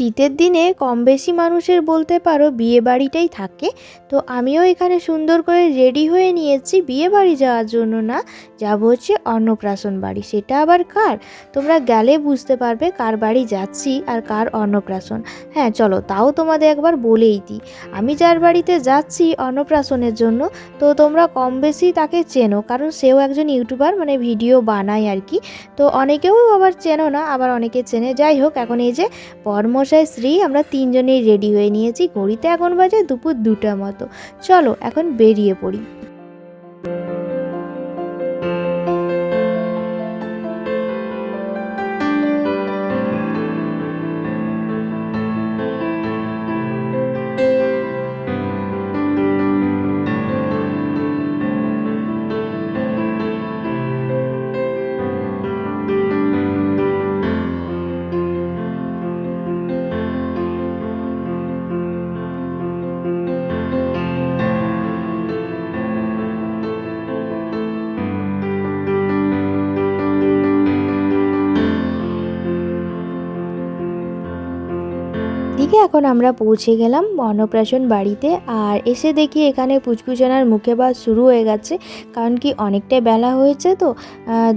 শীতের দিনে কম বেশি মানুষের বলতে পারো বিয়ে বাড়িটাই থাকে। তো আমিও এখানে সুন্দর করে রেডি হয়ে নিয়েছি বিয়ে বাড়ি যাওয়ার জন্য না। যাব হচ্ছে অন্নপ্রাশন বাড়ি। সেটা আবার কার? তোমরা গেলে বুঝতে পারবে কার বাড়ি যাচ্ছি আর কার অন্নপ্রাশন। হ্যাঁ চলো তাও তোমাদের একবার বলেই দিই। আমি যার বাড়িতে যাচ্ছি অন্নপ্রাশনের জন্য, তো তোমরা কম বেশি তাকে চেনো। কারণ সেও একজন ইউটিউবার মানে ভিডিও বানায় আর কি। তো অনেকেও আবার চেনো না, আবার অনেকে চেনে। যাই হোক, এখন এই যে পরমশাই শ্রী, আমরা তিনজনেই রেডি হয়ে নিয়েছি। ঘড়িতে এখন বাজে দুপুর দুটা মতো। চলো, এখন বেরিয়ে পড়ি। এখন আমরা পৌঁছে গেলাম অন্নপ্রাশন বাড়িতে আর এসে দেখি এখানে পুচকুচানার মুখে বাস শুরু হয়ে গেছে। কারণ কি অনেকটাই বেলা হয়েছে তো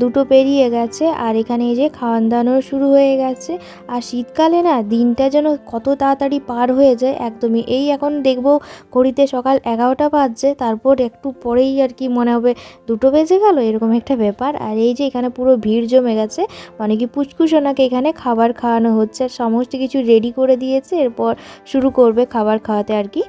দুটো পেরিয়ে গেছে আর এখানে এই যে খাওয়ান দাওয়ানো শুরু হয়ে গেছে। আর শীতকালে না দিনটা যেন কত তাড়াতাড়ি পার হয়ে যায় একদমই। এই এখন দেখব ঘড়িতে সকাল এগারোটা বাজছে, তারপর একটু পরেই আর কি মনে হবে দুটো বেজে গেল, এরকম একটা ব্যাপার। আর এই যে এখানে পুরো ভিড় জমে গেছে মানে কি পুচকুসোনাকে এখানে খাবার খাওয়ানো হচ্ছে আর সমস্ত কিছু রেডি করে দিয়েছে। এরপর শুরু করবে খাবার খাওয়াতে আর কি।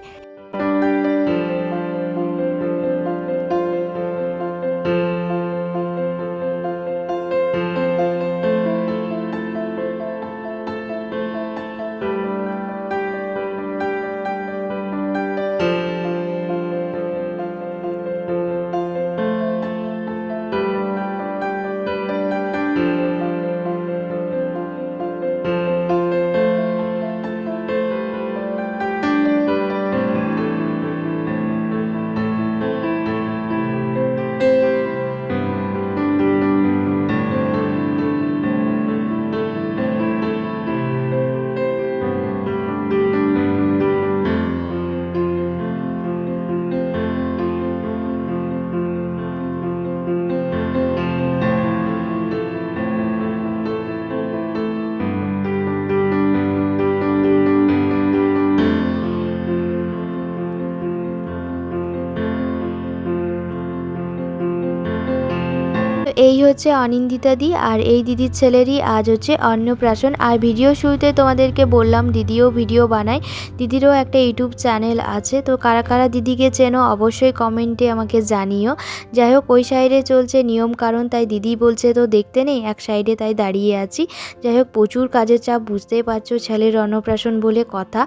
এই হচ্ছে অনিন্দিতা দি আর এই দিদির ছেলেরই আজ হচ্ছে অন্নপ্রাশন। আর ভিডিও শুরুতে তোমাদেরকে বললাম, দিদিও ভিডিও বানায়। দিদিরও একটা ইউটিউব চ্যানেল আছে, তো কারা কারা দিদিকে চেনো অবশ্যই কমেন্টে আমাকে জানিও। যাই হোক, ওই সাইডে চলছে নিয়ম কারণ, তাই দিদি বলছে তো দেখতে নেই, এক সাইডে তাই দাঁড়িয়ে আছি। যাই হোক, প্রচুর কাজের চাপ, বুঝতেই পারছ, ছেলের অন্নপ্রাশন বলে কথা।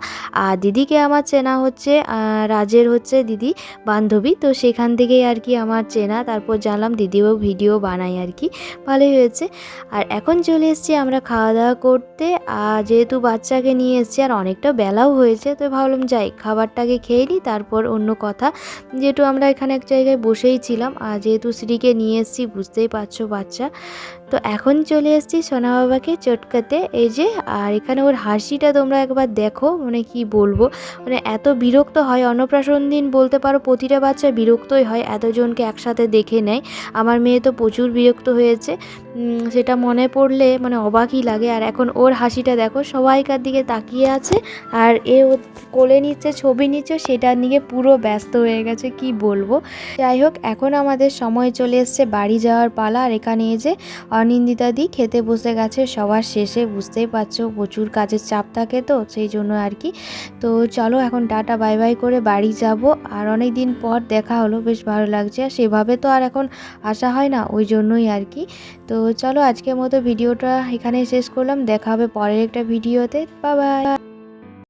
আর দিদিকে আমার চেনা হচ্ছে রাজের হচ্ছে দিদি বান্ধবী, তো সেখান থেকেই আর কি আমার চেনা। তারপর জানলাম দিদিও ভিডিও বানায়। আর কি। ভালোই হয়েছে। আর এখন চলে এসেছি আমরা খাওয়া দাওয়া করতে। আর যেহেতু বাচ্চাকে নিয়ে এসেছি, আর অনেকটা বেলাও হয়েছে, তো ভাবলাম যাই, খাবারটাকে খেয়ে নিই, তারপর অন্য কথা। যেহেতু আমরা এখানে এক জায়গায় বসেই ছিলাম, আর যেহেতু স্ত্রীকে নিয়ে এসেছি, বুঝতেই পারছ বাচ্চা। তো এখন চলে এসেছি সোনা বাবাকে চটকাতে। এই যে, আর এখানে ওর হাসিটা তোমরা একবার দেখো মানে কি বলব? মানে এত বিরক্ত হয়, অন্নপ্রাশন দিন বলতে পারো প্রতিটা বাচ্চা বিরক্তই হয়, এতজনকে একসাথে দেখে নেয়। আমার মেয়ে তো প্রচুর বিরক্ত হয়েছে। সেটা মনে পড়লে মানে অবাকই লাগে। আর এখন ওর হাসিটা দেখো, সবাইকার দিকে তাকিয়ে আছে আর এ কোলে নিচ্ছে, ছবি নিচ্ছে সেটা নিয়ে পুরো ব্যস্ত হয়ে গেছে, কি বলব? যাই হোক, এখন আমাদের সময় চলে এসছে বাড়ি যাওয়ার পালা। আর এখানে এই যে অনিন্দিতা দি খেতে বসে গেছে, সবার শেষে বুঝতেই পারছ প্রচুর কাজের চাপ থাকে তো, সেই জন্য আর কি। তো চলো এখন টাটা, বাই বাই করে বাড়ি যাব। আর অনেক দিন পর দেখা হলো, বেশ ভালো লাগছে। আর সেভাবে তো আর এখন আসা হয় না, ওই জন্যই আর কি। তো চলো আজকের মতো ভিডিওটা এখানে শেষ করলাম। দেখা হবে পরের একটা ভিডিওতে। বাবা